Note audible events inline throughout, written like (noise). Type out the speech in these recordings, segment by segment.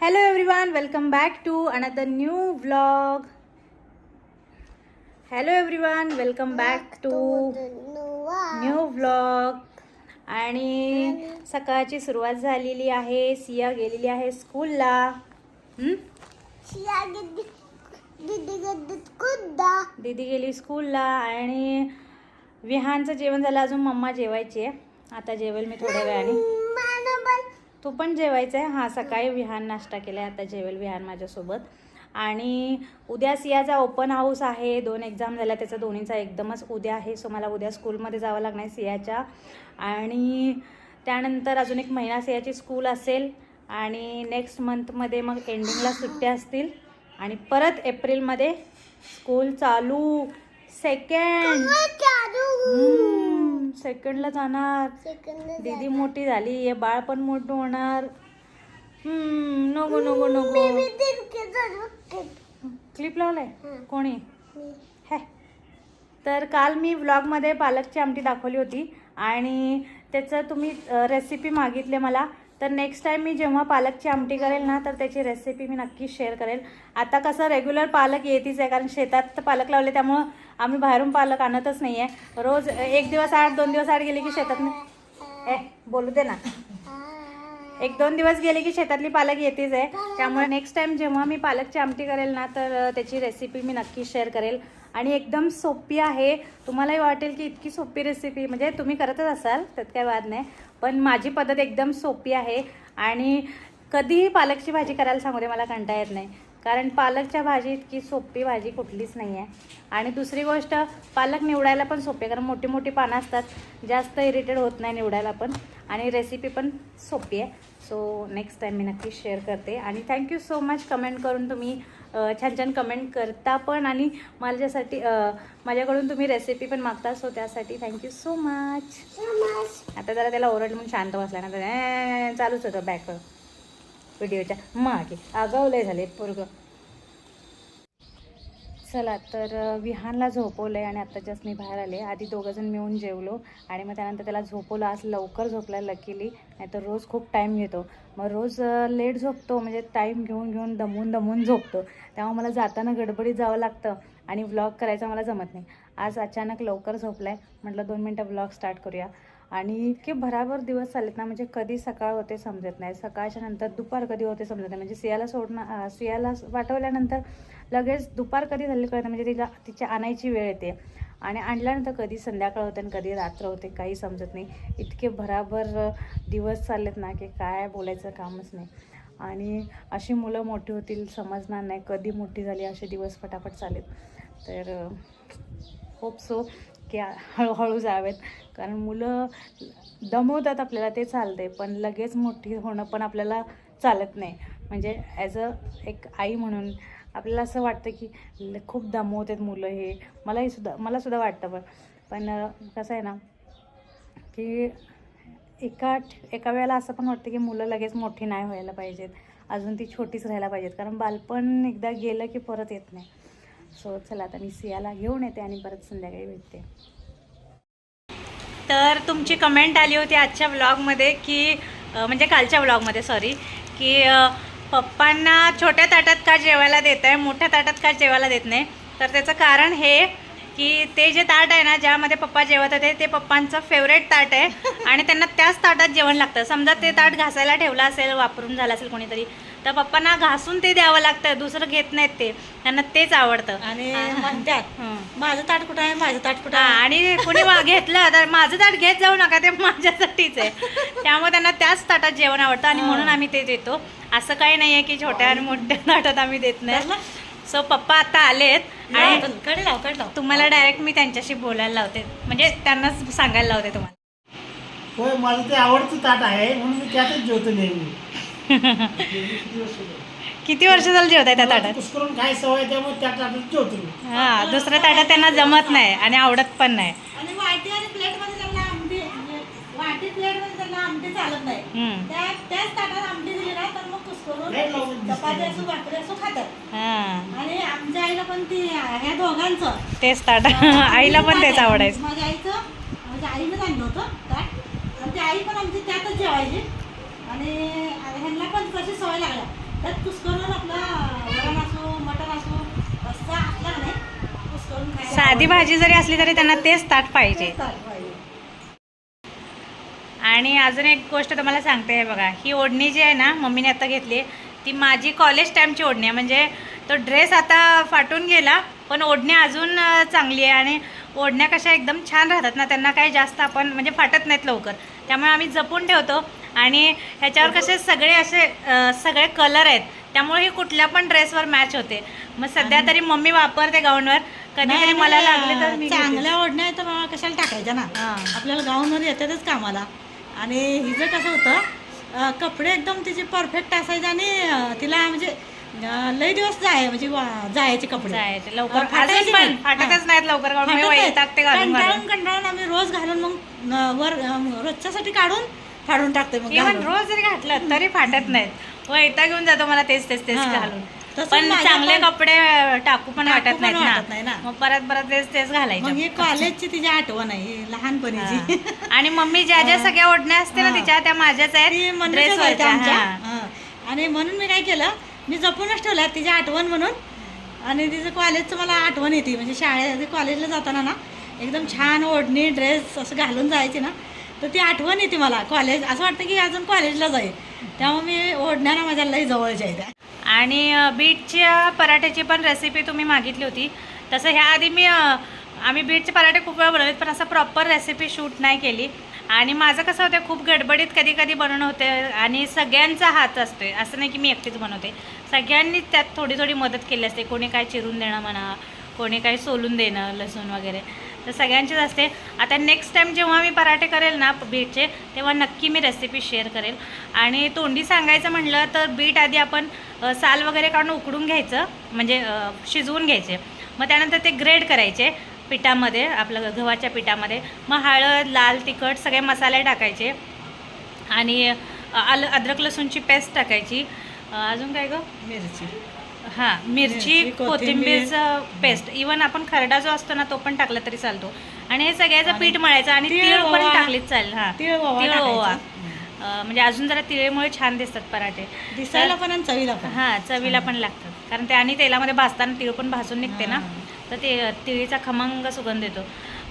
Hello everyone welcome back to another new vlog hello everyone welcome back to new vlog आणि सकाळची सुरुवात झालेली आहे सिया गेलेली आहे स्कूलला? दीदी गेली स्कूलला आणि विहानचं जेवण झालं अजून मम्मा जेवायची आहे. आता जेवेल मी थोड्या वेळाने. तू पण जेवायचं आहे हां सकाळी विहान नाश्ता केला आहे आता जेवेल विहान माझ्यासोबत. आणि उद्या सियाचा ओपन हाऊस आहे दोन एक्झाम झाल्या त्याचा दोन्हीचा एकदमच उद्या आहे सो मला उद्या स्कूलमध्ये जावं लागणार आहे सियाच्या. आणि त्यानंतर अजून एक महिना सियाची स्कूल असेल आणि नेक्स्ट मंथमध्ये मग एंडिंगला सुट्ट्या असतील. आणि परत एप्रिलमध्ये स्कूल चालू. सेकंड सेकंडला जाणार. दीदी मोठी झाली आहे बाळ पण मोठं होणार. हम्म, नको नको नको. क्लिप लावलाय? कोणी? हे. तर काल मी व्लॉगमध्ये पालकची आमटी दाखवली होती आणि त्याचं तुम्ही रेसिपी मागितले मला. तर नेक्स्ट टाईम मी जेव्हा पालकची आमटी करेल ना तर त्याची रेसिपी मी नक्की शेअर करेल. आता कसं रेग्युलर पालक येतीच आहे कारण शेतात तर पालक लावले त्यामुळं आम्ही बाहेरून पालक आणतच नाही आहे रोज एक दिवस आठ दोन दिवस आठ गेले की शेतात ए बोलू दे ना. एक दोन दिवस गेले की शेतातली पालक येतेच आहे. त्यामुळे नेक्स्ट टाइम जेव्हा मी पालकची आमटी करेल ना तर त्याची रेसिपी मी नक्की शेअर करेल. आणि एकदम सोपी आहे. तुम्हालाही वाटेल की इतकी सोपी रेसिपी म्हणजे तुम्ही करतच असाल त्यात काय वाद नाही पण माझी पद्धत एकदम सोपी आहे. आणि कधीही पालकची भाजी करायला सांगू दे मला कंटा येत नाही. कारण पालकच्या भाजी इतकी सोपी भाजी कुठलीच नाही आहे आणि दुसरी गोष्ट पालक निवडायला पण सोपी आहे कारण मोठी मोठी पानं असतात जास्त इरिटेड होत नाही निवडायला पण. आणि रेसिपी पण सोपी आहे. सो नेक्स्ट टाईम मी नक्की शेअर करते. आणि थँक्यू सो मच कमेंट करून तुम्ही छान छान कमेंट करता पण आणि माझ्यासाठी माझ्याकडून तुम्ही रेसिपी पण मागता. सो त्यासाठी थँक्यू सो मच आता जरा त्याला ओरडलं म्हणून शांत बसला ना. तर चालूच होतं बॅक व्हिडिओच्या मागे. आगावले झाले पोरग. चला तर विहानला झोपवलं आहे आणि आत्ता जस्ट मी बाहेर आले. आधी दोघंजण मिळून जेवलो आणि मग त्यानंतर त्याला झोपवलं. आज लवकर झोपला लकीली नाहीतर रोज खूप टाईम घेतो. मग रोज लेट झोपतो. म्हणजे टाईम घेऊन घेऊन दमून दमून झोपतो. तेव्हा मला जाताना गडबडीत जावं लागतं आणि व्लॉग करायचा मला जमत नाही. आज अचानक लवकर झोपला आहे म्हटलं दोन मिनटं व्लॉग स्टार्ट करूया. आणि इतके भराभर दिवस चालत ना म्हणजे कधी सकाळ होते समजत नाही. सकाळच्या नंतर दुपार कधी होते समजत नाही. म्हणजे सियाला सोडणं सियाला पाठवल्यानंतर लगेच दुपार कधी झाली कळत म्हणजे तिला तिची आणायची वेळ येते. आणि आणल्यानंतर कधी संध्याकाळ होते आणि कधी रात्र होते काही समजत नाही. इतके भराभर दिवस चाललेत ना की काय बोलायचं कामच नाही. आणि अशी मुलं मोठी होतील समजणार नाही कधी मोठी झाली असे दिवस फटाफट चालेत तर होप सो की हळूहळू जावेत. कारण मुलं दमवतात आपल्याला ते चालते पण लगेच मोठी होणं पण आपल्याला चालत नाही. म्हणजे ॲज अ एक आई म्हणून आपल्याला असं वाटतं की खूप दमवतात मुलं हे. मलाही सुद्धा मला सुद्धा वाटतं पण. पण कसं आहे ना की एका एका वेळेला असं पण वाटतं की मुलं लगेच मोठी नाही व्हायला पाहिजेत. अजून ती छोटीच राहायला पाहिजेत. कारण बालपण एकदा गेलं की परत येत नाही. सो चला आता मी सियाला घेऊन येते आणि परत संध्याकाळी भेटते. तर तुमची कमेंट आली होती आजच्या व्लॉगमध्ये की म्हणजे कालच्या व्लॉगमध्ये सॉरी की पप्पांना छोट्या ताटात का जेवायला देत आहे मोठ्या ताटात का जेवायला देत नाही? तर त्याचं कारण हे की ते जे ताट आहे ना ज्यामध्ये पप्पा जेवत होते ते पप्पांचं फेवरेट ताट आहे. (laughs) आणि त्यांना त्याच ताटात जेवण लागतं. समजा ते ताट घासायला ठेवलं असेल वापरून झालं असेल कोणीतरी तर पप्पांना घासून ते द्यावं लागतं. दुसरं घेत नाहीत ते. त्यांना तेच आवडतं. आणि. म्हणतात. माझं ताट कुठं आहे? माझं ताट कुठं आहे? आणि कोणी घेतलं तर माझं ताट घेत जाऊ नका ते माझ्यासाठीच आहे. त्यामुळे त्यांना त्याच ताटात जेवण आवडतं आणि. म्हणून आम्ही ते देतो. असं काही नाहीये की छोट्या आणि मोठ्या ताटात आम्ही देत नाही. सो पप्पा आता आलेत. आणि कडे लावकडे लाव तुम्हाला डायरेक्ट मी त्यांच्याशी बोलायला लावते. म्हणजे त्यांनाच सांगायला लावते तुम्हाला. होय माझं ते आवडतं ताट आहे म्हणून मी त्यातच जेवतो नेहमी. किती वर्ष झालं जेवताय त्या ताटात? कुस्करून काय सवय आहे, त्यामुळे त्या ताटात जेवतो मी. हा दुसऱ्या ताटात त्यांना जमत नाही आणि आवडत पण नाही. आणि वाटी आणि प्लेटमध्ये त्यांना आमटी म्हणजे वाटी प्लेटमध्ये त्यांना आमटी चालत नाही. हम्म. त्या त्याच ताटात आमटी चपाती असो भाकरी असो खातात. हा. आणि आमच्या आईला पण ती ह्या दोघांचं. तेच ताट. (laughs) आईला पण तेच आवडायचं. माझ्या आईचं माझ्या आईनं आणलं होतं ताट. ती आई पण आमची त्यातच जेवायची. आणि ह्यांना पण तशी सवय लागल्या. त्यात कुस्करून आपलं वरण असो मटण असो रस्सा असला का नाही कुस्करून खायला साधी भाजी जरी असली तरी त्यांना तेच ताट पाहिजे. तेच ताट पाहिजे. आणि अजून एक गोष्ट तुम्हाला सांगते आहे बघा ही ओढणी जी आहे ना मम्मीने आता घेतली ती माझी कॉलेज टाईमची ओढणी आहे. म्हणजे तो ड्रेस आता फाटून गेला पण ओढणी अजून चांगली आहे आणि ओढण्या कशा एकदम छान राहतात ना त्यांना काही जास्त आपण म्हणजे फाटत नाहीत लवकर. त्यामुळे आम्ही जपून ठेवतो आणि ह्याच्यावर कसे सगळे असे सगळे कलर आहेत त्यामुळे ही कुठल्या पण ड्रेसवर मॅच होते. मग सध्या तरी मम्मी वापरते गाऊनवर. कधी मला लागले तर. चांगल्या ओढण्या तर कशाला टाकायच्या ना. आपल्याला गाऊनवर येतातच कामाला. आणि हिचं कसं होतं कपडे एकदम तिचे परफेक्ट असायचे आणि तिला म्हणजे लई दिवस जाय म्हणजे जायचे कपडे लवकर. फाटतच. नाहीत लवकर. कंटाळून कंटाळून आम्ही रोज घालून मग वर रोजच्यासाठी काढून फाडून टाकते मग. रोज जरी घातलं तरी फाटत नाहीत वैताग घेऊन जातो मला तेच तेच तेच. घालून पण चांगले कपडे टाकू पण वाटत नाही ना. मग परत परत तेच तेच मग ही घालायचे कॉलेजची तिची आठवण आहे लहानपणीची. आणि मम्मी ज्या ज्या (laughs) सगळ्या ओढण्या असते ना. तिच्या त्या माझ्याच आहेत. आणि म्हणून मी काय केलं मी जपूनच ठेवल्या तिची आठवण म्हणून. आणि तिचं कॉलेजचं मला आठवण येते. म्हणजे शाळेत कॉलेजला जाताना ना एकदम छान ओढणी ड्रेस असं घालून जायची ना तर ती आठवण येते मला. कॉलेज असं वाटतं की अजून कॉलेजला जाईल. त्यामुळे मी ओढण्या ना माझ्या लई जवळच्या आहेत. आणि बीटच्या पराठ्याची पण रेसिपी तुम्ही मागितली होती. तसं ह्या आधी मी आम्ही बीटचे पराठे खूप वेळा बनवलेत पण असं प्रॉपर रेसिपी शूट नाही केली. आणि माझं कसं होतं खूप गडबडीत कधी कधी बनवणं होते आणि सगळ्यांचा हात असतोय. असं नाही की मी एकटीच बनवते. सगळ्यांनी त्यात थोडी थोडी मदत केली असते. कोणी काय चिरून देणं म्हणा कोणी काय सोलून देणं लसूण वगैरे. तर सगळ्यांचीच असते. आता नेक्स्ट टाईम जेव्हा मी पराठे करेल ना बीटचे तेव्हा नक्की मी रेसिपी शेअर करेल. आणि तोंडी सांगायचं म्हटलं तर बीट आधी आपण साल वगैरे काढून उकडून घ्यायचं म्हणजे शिजवून घ्यायचे. मग त्यानंतर ते ग्रेड करायचे पिठामध्ये आपलं गव्हाच्या पिठामध्ये. मग हळद लाल तिखट सगळे मसाले टाकायचे. आणि आलं अद्रक लसूणची पेस्ट टाकायची. अजून काय गं? मिरची. हां मिरची मिरची, कोथिंबीर. कोथिंबीरचं पेस्ट इवन आपण खरडा जो असतो ना तो पण टाकला तरी चालतो. आणि हे सगळ्याचं आणि पीठ मळायचं आणि तीळ, तीळ पण ओवा. टाकलीच चालेल हां. तीळ ओवा टाकायचा. अं, म्हणजे अजून जरा तिळेमुळे छान दिसतात पराठे. दिसायला पण आणि चवीला पण. हां चवीला पण लागतात. कारण ते आणि तेलामध्ये भाजताना तीळ पण भाजून निघते ना. तर ते तिळीचा खमंग सुगंध येतो.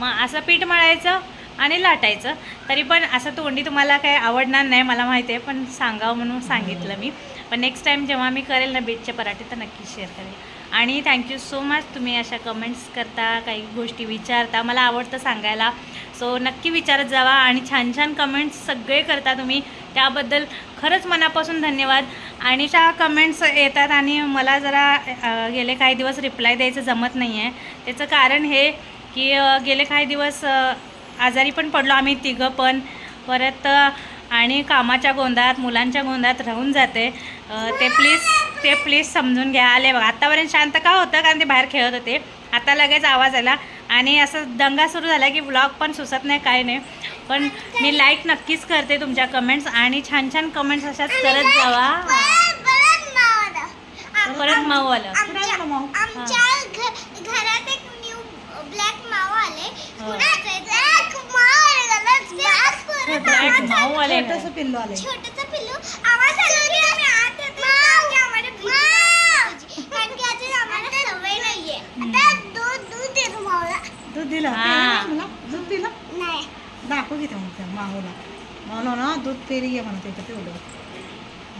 मग असं पीठ मळायचं आणि लाटायचं. तरी पण असं तोंडी तुम्हाला काही आवडणार नाही मला माहिती आहे पण सांगावं म्हणून सांगितलं मी. पण नेक्स्ट टाईम जेव्हा मी करेल ना बीटचे पराठे तर नक्की शेअर करेल. आणि थँक्यू सो मच तुम्ही अशा कमेंट्स करता काही गोष्टी विचारता मला आवडतं सांगायला. सो नक्की विचारत जावा आणि छान छान कमेंट्स सगळे करता तुम्ही. त्याबद्दल खरंच मनापासून धन्यवाद. आणि त्या कमेंट्स येतात आणि मला जरा गेले काही दिवस रिप्लाय द्यायचं जमत नाही आहे त्याचं कारण हे की गेले काही दिवस आजारी पण पडलो आम्ही तिघं पण. परत आणि कामाच्या गोंधात मुलांच्या गोंधात राहून जाते. ते प्लीज ते प्लीज समजून घ्या. आले बघा आत्तापर्यंत शांत का होतं? कारण ते बाहेर खेळत होते. आता लगेच आवाज आला. आणि असं दंगा सुरू झाला की व्लॉग पण सुचत नाही काय नाही. पण मी लाईक नक्कीच करते तुमच्या कमेंट्स आणि छान छान कमेंट्स अशाच करत जावा. परत माऊ आलं कुणाला माऊ? आमच्या घ- घरात एक न्यू ब्लॅक माव आले हो. कुणाचं आहे? ब्लॅक माव आले त्याला ब्लॅक परत Black आवाज माऊ आले छोटंसं पिल्लू आले. छोटंसं पिल्लू. आवाज आला की आम्ही आत येतो की आम्हाला भीती वाटायची. कारण की आता आम्हाला सवय नाहीये. आता दूध दूध देतो मावला. दूध दिलं. हां. मुला? दूध दिलं? नाही. दाखव घेते त्या माहूला माहूला ना दूध पेरी आहे म्हणते का तेवढं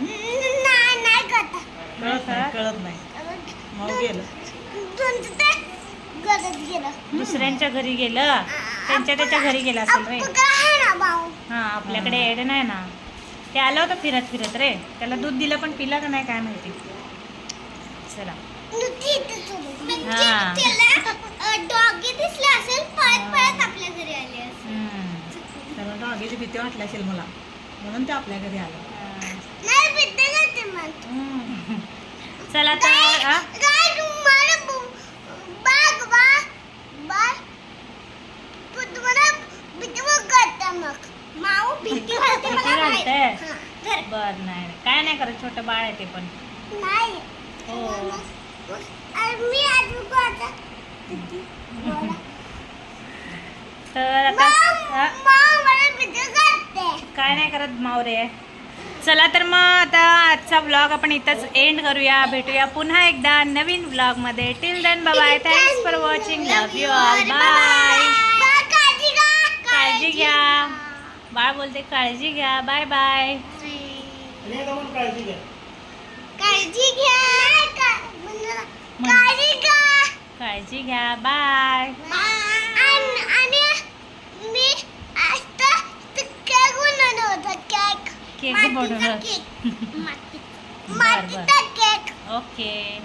नाही नाही करता कळत नाही? कळत नाही. माऊ गेलं. तुमचं ते गरज गेलं. दुसऱ्यांच्या घरी गेलं. त्यांच्या त्याच्या घरी गेलं असेल रे. हां आपल्याकडे एड नाही ना ते आलं होतं फिरत फिरत रे त्याला दूध दिलं पण पिलं का नाही काय माहिती चला नुती इथे सोडून. हां. त्याला डॉगी दिसला असेल पळत पळत आपल्या घरी आले असेल हम्म. त्याला डॉगीची भीती वाटली असेल मला म्हणून ते आपल्या घरी आलं हां. नाही भीती. चला तर? काय तुम्हाला बु- बाग बा बा तू तुम्हाला भीती मग करता मग माऊ भीती घालते भीती मला घालते? माहीत. हां, धर. बर नाही काय नाही करत छोटं बाळ आहे ते पण. नाही. हो. मी अजून बोला. तर आता मला भीती काय नाही करत मावरे. चला तर मग आता आजचा व्लॉग आपण इथंच एंड करूया. भेटूया पुन्हा एकदा नवीन व्लॉगमध्ये. Till then bye thanks for watching love you all bye bye काळजी घ्या. काळजी घ्या. बाळ बोलते काळजी घ्या. बाय बाय काळजी घ्या. काळजी घ्या. का- काळजी घ्या. काळजी घ्या. बाय. आणि आणि मी आता केक बनवलं होतं केक केक मातीचा बनवलं. केक माती- बर, बर. मातीचा केक ओके.